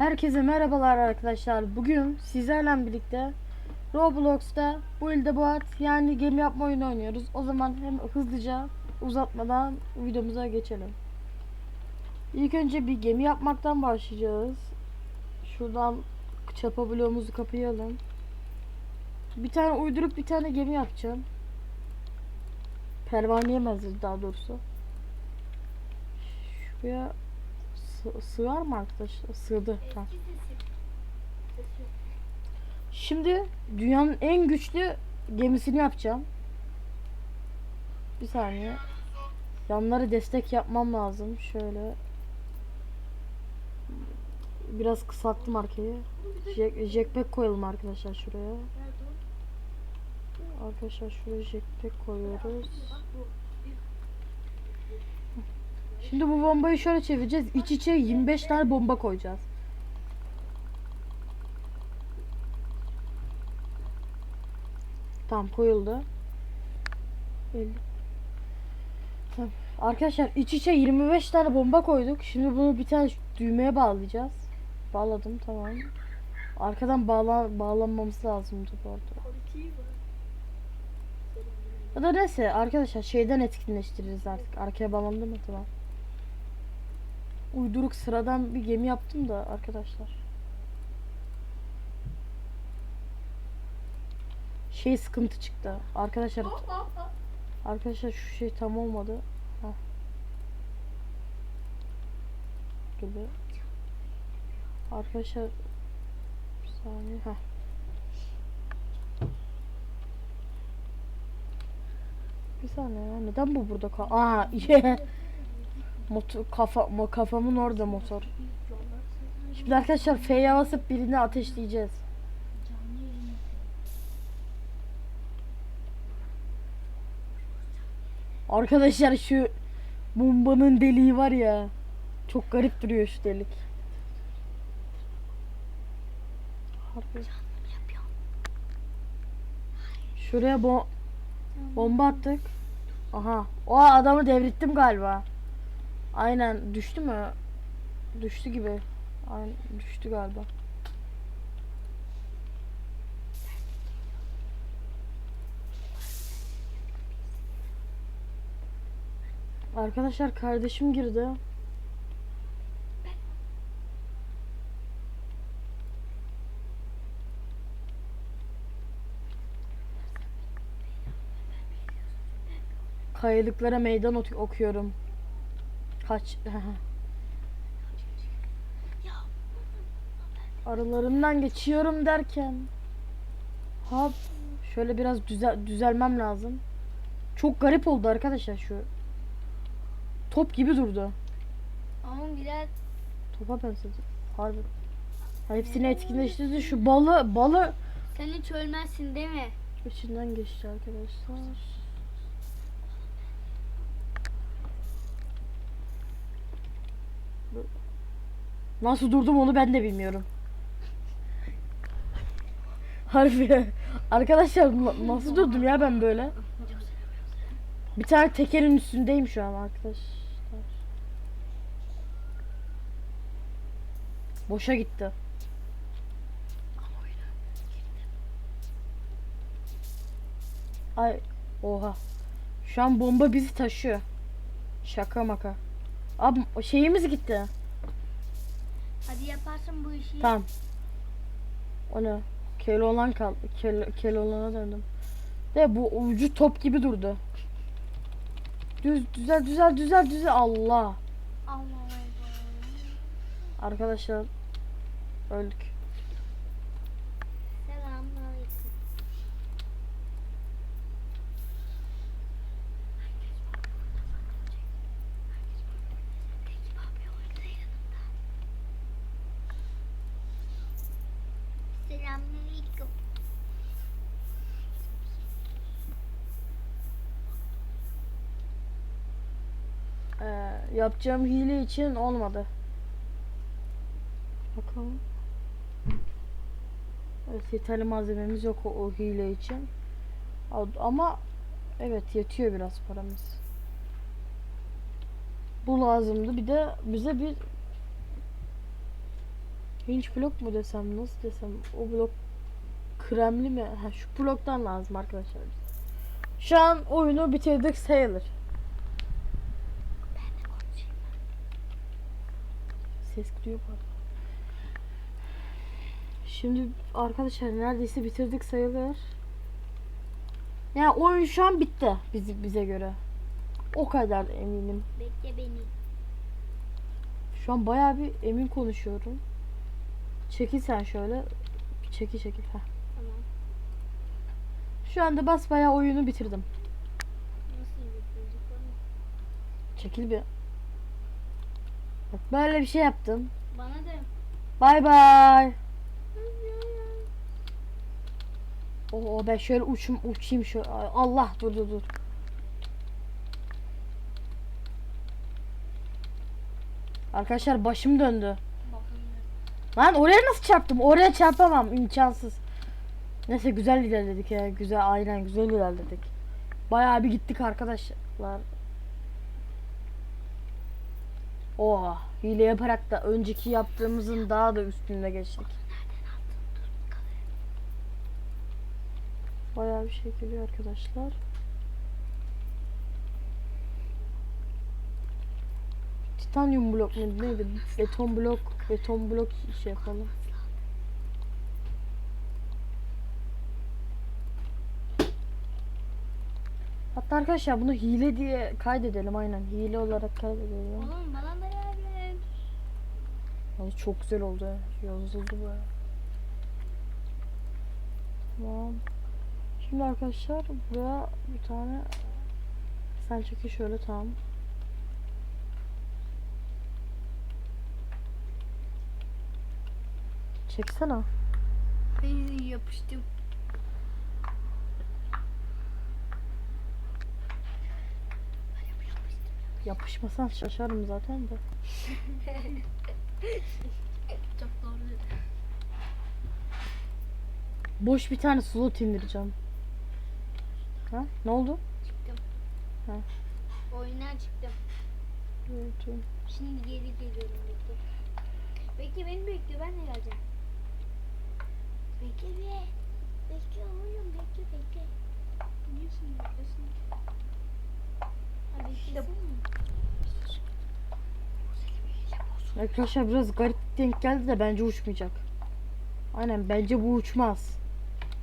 Herkese merhabalar arkadaşlar. Bugün sizlerle birlikte Roblox'ta Build Boat yani gemi yapma oyunu oynuyoruz. O zaman hem hızlıca uzatmadan videomuza geçelim. İlk önce bir gemi yapmaktan başlayacağız. Şuradan çapa bloğumuzu kapayalım. Bir tane uydurup bir tane gemi yapacağım. Pervaneye daha doğrusu. Şuraya sığar mı arkadaşlar? Sığdı. Tamam. Şimdi dünyanın en güçlü gemisini yapacağım. Bir saniye. Yanları destek yapmam lazım. Şöyle. Biraz kısalttım arkayı. Jack, jackpack koyalım arkadaşlar şuraya. Arkadaşlar şuraya jackpack koyuyoruz. Şimdi bu bombayı şöyle çevireceğiz. İç içe 25 tane bomba koyacağız. Tamam koyuldu. 50. Tamam. Arkadaşlar iç içe 25 tane bomba koyduk. Şimdi bunu bir tane düğmeye bağlayacağız. Bağladım tamam. Arkadan bağla bağlanmamız lazımdı bu arada. Ya da neyse arkadaşlar şeyden etkinleştiririz artık. Arkaya bağlandı mı tamam. Uyduruk sıradan bir gemi yaptım da arkadaşlar. Şey sıkıntı çıktı. Arkadaşlar arkadaşlar şu şey tam olmadı. Heh. Gibi. Arkadaşlar bir saniye. Heh. Bir saniye. Neden bu burada kal? Aa, ye. Motor kafa kafamın orada motor. Şimdi arkadaşlar F'ye basıp birini ateşleyeceğiz. Arkadaşlar şu bombanın deliği var ya. Çok garip duruyor şu delik. Şuraya bo bomba attık. Aha. O adamı devrittim galiba. Aynen düştü mü? Düştü gibi. Aynen düştü galiba. Arkadaşlar kardeşim girdi. Kayalıklara meydan ok- okuyorum. Kaç. Aralarından geçiyorum derken. Hop. Şöyle biraz düzel düzelmem lazım. Çok garip oldu arkadaşlar şu. Top gibi durdu. Ama biraz Topa benzedi. Harbi. Ha, Hepsini etkinleştirdi. Şu balı balı sen hiç ölmezsin değil mi? içinden geçti arkadaşlar. Nasıl durdum onu ben de bilmiyorum. Harbi. Arkadaşlar na- nasıl durdum ya ben böyle? Bir tane tekerin üstündeyim şu an arkadaşlar. Boşa gitti. Ay oha. Şu an bomba bizi taşıyor. Şaka maka. Abi şeyimiz gitti. Hadi yaparsın bu işi. Tamam. O ne? Keloğlan kaldı. Kel, Keloğlan'a döndüm. De bu ucu top gibi durdu. Düz düzel düzel düzel düzel Allah. Allah Arkadaşlar öldük. Selamünaleyküm. Selamünaleyküm. Ee, yapacağım hile için olmadı. Bakalım. Evet yeterli malzememiz yok o, o hile için. Ama evet yetiyor biraz paramız. Bu lazımdı. Bir de bize bir Hinç blok mu desem nasıl desem o blok kremli mi? Ha şu bloktan lazım arkadaşlar. Şu an oyunu bitirdik sayılır. Ses gidiyor arada. Şimdi arkadaşlar neredeyse bitirdik sayılır. Yani oyun şu an bitti bizi, bize göre. O kadar eminim. Bekle beni. Şu an bayağı bir emin konuşuyorum. Çekil sen şöyle. Çekil çekil. Heh. Tamam. Şu anda bas bayağı oyunu bitirdim. Nasıl bitirdik onu? Çekil bir. Bak böyle bir şey yaptım. Bana da. Bay bay. Oo ben şöyle uçum uçayım şöyle. Allah dur dur dur. Arkadaşlar başım döndü. Lan oraya nasıl çarptım? Oraya çarpamam imkansız. Neyse güzel ilerledik ya. Güzel aynen güzel ilerledik. Bayağı bir gittik arkadaşlar. Oh hile yaparak da önceki yaptığımızın daha da üstünde geçtik. Bayağı bir şey geliyor arkadaşlar. Titanyum blok mu neydi? Beton blok, beton blok şey yapalım. Hatta arkadaşlar bunu hile diye kaydedelim aynen. Hile olarak kaydedelim. Oğlum bana da. Yalnız çok güzel oldu ya. Yazıldı bu. Tamam. Şimdi arkadaşlar buraya bir tane sen çekil şöyle tamam. Çeksene. Ay, yapıştım. Yapışmasan şaşarım zaten de. Çok doğru dedi. Boş bir tane slot indireceğim. Ha? Ne oldu? Çıktım. Ha. Oyundan çıktım. Evet. Şimdi geri geliyorum bekle. Bekle beni bekle ben de geleceğim. Bekle be. Bekle oğlum bekle bekle. Ha beklesin. Arkadaşlar biraz garip denk geldi de bence uçmayacak. Aynen bence bu uçmaz.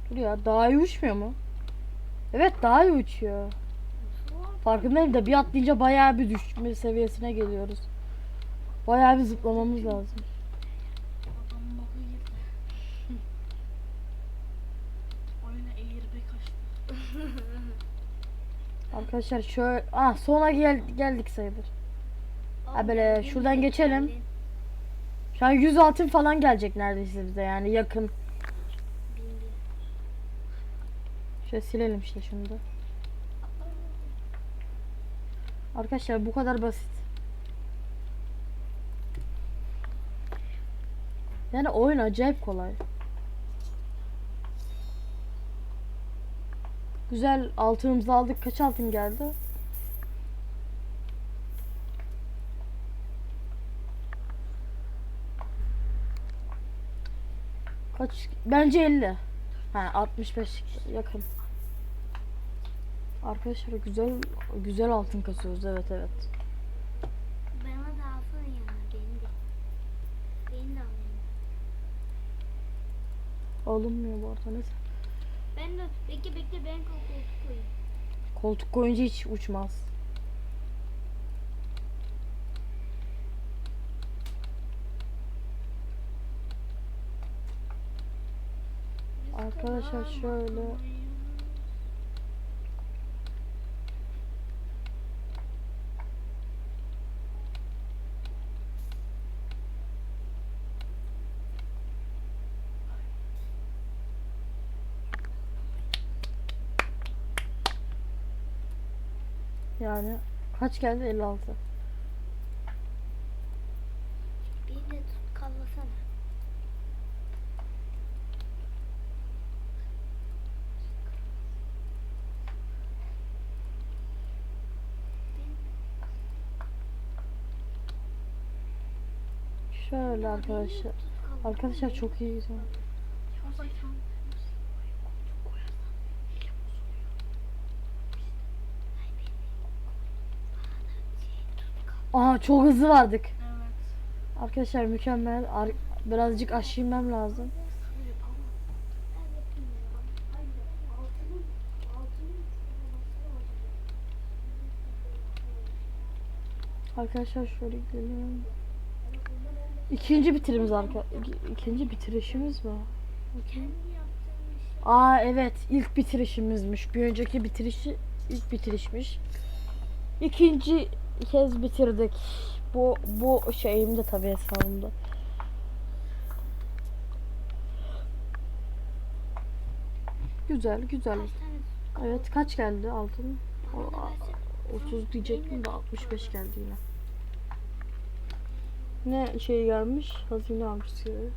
Dur ya daha iyi uçmuyor mu? Evet daha iyi uçuyor. Farkındayım da bir atlayınca bayağı bir düşme seviyesine geliyoruz. Bayağı bir zıplamamız lazım. Arkadaşlar şöyle ah sona gel geldik sayılır. Ha böyle şuradan geçelim. Şu an 100 altın falan gelecek neredeyse bize yani yakın. Şöyle silelim işte şunu da. Arkadaşlar bu kadar basit. Yani oyun acayip kolay. Güzel altınımızı aldık. Kaç altın geldi? Kaç? Bence 50. Ha 65 yakın. Arkadaşlar güzel güzel altın kasıyoruz evet evet. Bana da alsana yanına beni de. Beni de al yanına. Alınmıyor bu arada neyse. Ben de bekle bekle ben koltuğu koyayım. Koltuk koyunca hiç uçmaz. Arkadaşlar şöyle yani kaç geldi 56. Bir de tut kallasana. Şöyle arkadaşlar. Arkadaşlar çok iyi gidiyor. Aha çok hızlı vardık. Evet. Arkadaşlar mükemmel. Ar- birazcık aşağı inmem lazım. Arkadaşlar şöyle gidelim. İkinci bitirimiz arka ik- ikinci bitirişimiz mi? Aa evet ilk bitirişimizmiş. Bir önceki bitirişi ilk bitirişmiş. İkinci kez bitirdik. Bu bu şeyimde tabii hesabımda. Güzel güzel. Evet kaç geldi altın? O- bana a- versene. 30 diyecektim de 65 geldi yine. Ne şey gelmiş? Hazine avcısı.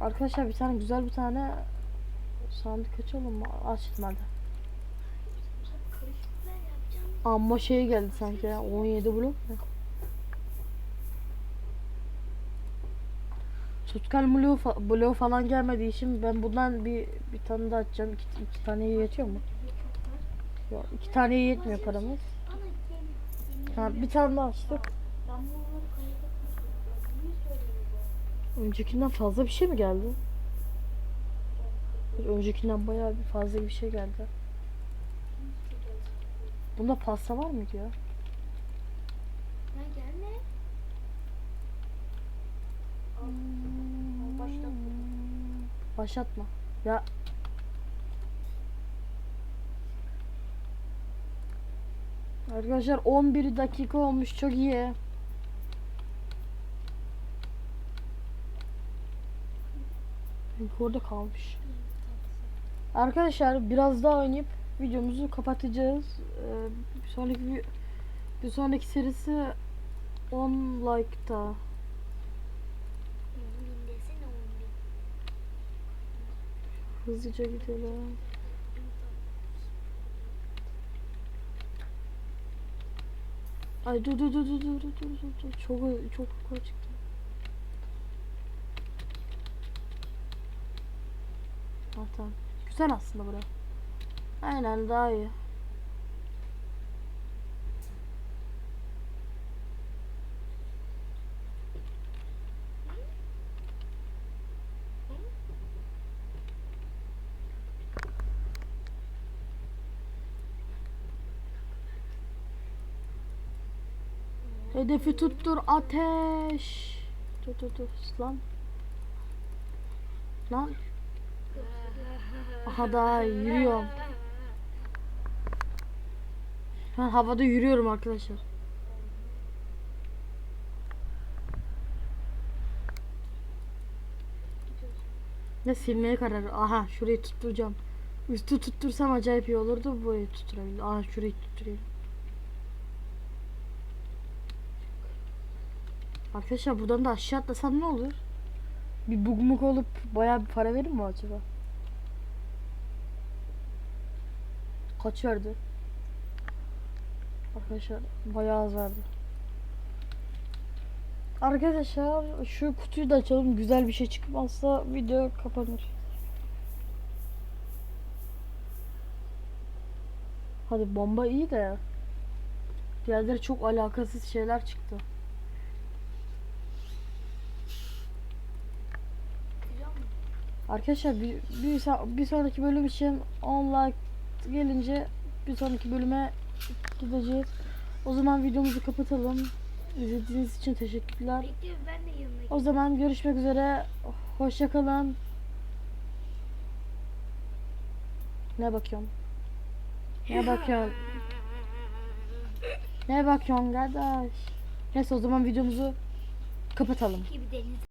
Arkadaşlar bir tane güzel bir tane sandık açalım mı? Yapacağım. Amma şey geldi sanki ya. 17 blok mu? Tutkal bloğu, fa- falan gelmediği için ben bundan bir bir tane daha açacağım. İki, iki taneye yetiyor mu? Yok iki taneye yetmiyor paramız. Ha, bir tane daha açtık. Öncekinden fazla bir şey mi geldi? Öncekinden bayağı bir fazla bir şey geldi. Bunda pasta var mıydı ya? Ha gelme. Başla. Başlatma. Ya Arkadaşlar 11 dakika olmuş çok iyi. Orada kalmış. Arkadaşlar biraz daha oynayıp videomuzu kapatacağız. Ee, bir sonraki bir, sonraki serisi 10 like'ta. Hızlıca gidelim. Ay dur dur dur dur dur dur dur dur çok çok yukarı çıktı. Ha, tamam. Güzel aslında bura. Aynen daha iyi. Hedefi tuttur ateş. Dur dur dur lan. Lan. Aha daha yürüyorum. Ben havada yürüyorum arkadaşlar. Ne silmeye karar. Aha şurayı tutturacağım. Üstü tuttursam acayip iyi olurdu. Burayı tutturabilirim. Aha şurayı tutturayım. Arkadaşlar buradan da aşağı atlasam ne olur? Bir bugmuk olup bayağı bir para verir mi acaba? Kaç verdi? Arkadaşlar bayağı az verdi. Arkadaşlar şu kutuyu da açalım. Güzel bir şey çıkmazsa video kapanır. Hadi bomba iyi de. Diğerleri çok alakasız şeyler çıktı. Arkadaşlar bir, bir, bir sonraki bölüm için 10 like gelince bir sonraki bölüme gideceğiz. O zaman videomuzu kapatalım. İzlediğiniz için teşekkürler. O zaman görüşmek üzere. Hoşça kalın. Ne bakıyorsun? Ne bakıyorsun? Ne bakıyorsun kardeş? Neyse o zaman videomuzu kapatalım.